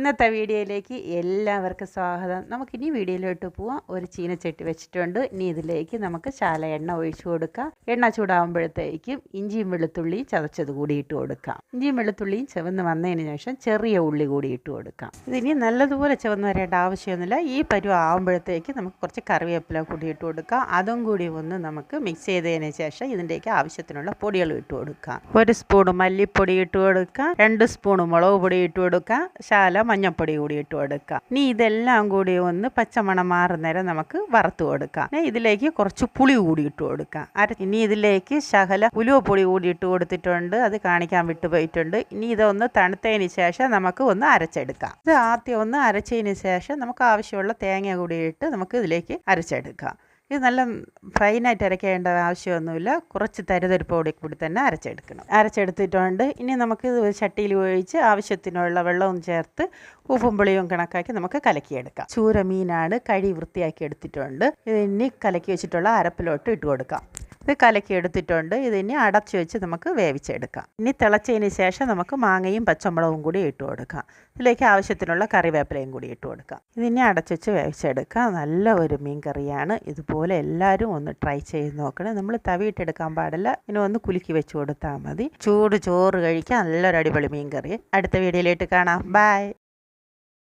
ഇന്നത്തെ വീഡിയോയിലേക്ക് എല്ലാവർക്കും സ്വാഗതം. നമുക്കിനി വീഡിയോയിലോട്ട് പോവാം. ഒരു ചീനച്ചട്ടി വെച്ചിട്ടുണ്ട്. ഇനി ഇതിലേക്ക് നമുക്ക് ശാല എണ്ണ ഒഴിച്ചു കൊടുക്കാം. എണ്ണ ചൂടാകുമ്പോഴത്തേക്കും ഇഞ്ചിയും വെളുത്തുള്ളിയും ചതച്ചത് കൂടി ഇട്ട് കൊടുക്കാം. ഇഞ്ചിയും വെളുത്തുള്ളിയും ചുവന്ന് വന്നതിന് ശേഷം ചെറിയ ഉള്ളി കൂടി ഇട്ട് കൊടുക്കാം. ഇതിനി നല്ലതുപോലെ ചുവന്ന് വരേണ്ട ആവശ്യമൊന്നുമില്ല. ഈ പരുവ ആകുമ്പോഴത്തേക്ക് നമുക്ക് കുറച്ച് കറിവേപ്പില കൂടി ഇട്ട് കൊടുക്കാം. അതും കൂടി ഒന്ന് നമുക്ക് മിക്സ് ചെയ്തതിന് ശേഷം ഇതിന്റെയൊക്കെ ആവശ്യത്തിനുള്ള പൊടികൾ ഇട്ട് കൊടുക്കാം. ഒരു സ്പൂൺ മല്ലിപ്പൊടി ഇട്ട് കൊടുക്കാം. രണ്ട് സ്പൂൺ മുളക് പൊടി ഇട്ട് കൊടുക്കാം. ശാല മഞ്ഞൾപ്പൊടി കൂടി ഇട്ട് കൊടുക്കുക. ഇനി ഇതെല്ലാം കൂടി ഒന്ന് പച്ചമണം മാറുന്നേരം നമുക്ക് വറുത്ത് കൊടുക്കാം. ഇതിലേക്ക് കുറച്ച് പുളി കൂടി ഇട്ട് കൊടുക്കാം. അര ഇനി ഇതിലേക്ക് ശകല ഉലുവപ്പൊടി കൂടി ഇട്ട് കൊടുത്തിട്ടുണ്ട്. അത് കാണിക്കാൻ വിട്ടുപോയിട്ടുണ്ട് ഇനി ഇതൊന്ന് തണുത്തതിന് ശേഷം നമുക്ക് ഒന്ന് അരച്ചെടുക്കാം. ഇത് ആദ്യം ഒന്ന് അരച്ചതിന് ശേഷം നമുക്ക് ആവശ്യമുള്ള തേങ്ങ കൂടി ഇട്ട് നമുക്ക് ഇതിലേക്ക് അരച്ചെടുക്കാം. ഇത് നല്ല ഫൈനായിട്ട് അരയ്ക്കേണ്ട ആവശ്യമൊന്നുമില്ല. കുറച്ച് തരുതരിപ്പോടി കൂടി തന്നെ അരച്ചെടുക്കണം. അരച്ചെടുത്തിട്ടുണ്ട്. ഇനി നമുക്ക് ഇത് ചട്ടിയിൽ ഒഴിച്ച് ആവശ്യത്തിനുള്ള വെള്ളവും ചേർത്ത് ഉപ്പും പുളിയും കണക്കാക്കി നമുക്ക് കലക്കിയെടുക്കാം. ചൂര മീനാണ് കഴി വൃത്തിയാക്കി എടുത്തിട്ടുണ്ട്. ഇനി കലക്കി വെച്ചിട്ടുള്ള അരപ്പിലോട്ട് ഇട്ട് കൊടുക്കാം. ഇത് കലക്കി എടുത്തിട്ടുണ്ട്. ഇതിനി അടച്ചു വെച്ച് നമുക്ക് വേവിച്ചെടുക്കാം. ഇനി തിളച്ചതിന് ശേഷം നമുക്ക് മാങ്ങയും പച്ചമുളകും കൂടി ഇട്ട് കൊടുക്കാം. ഇതിലേക്ക് ആവശ്യത്തിനുള്ള കറിവേപ്പിലയും കൂടി ഇട്ട് കൊടുക്കാം. ഇതിനി അടച്ചു വെച്ച് വേവിച്ചെടുക്കാം. നല്ല ഒരു മീൻ കറിയാണ്. ഇതുപോലെ എല്ലാവരും ഒന്ന് ട്രൈ ചെയ്ത് നോക്കണം. നമ്മൾ തവിയിട്ടെടുക്കാൻ പാടില്ല. ഇനി ഒന്ന് കുലുക്കി വെച്ച് കൊടുത്താൽ മതി. ചൂട് ചോറ് കഴിക്കാൻ നല്ലൊരു അടിപൊളി മീൻ കറി. അടുത്ത വീഡിയോയിലേക്ക് കാണാം. ബൈ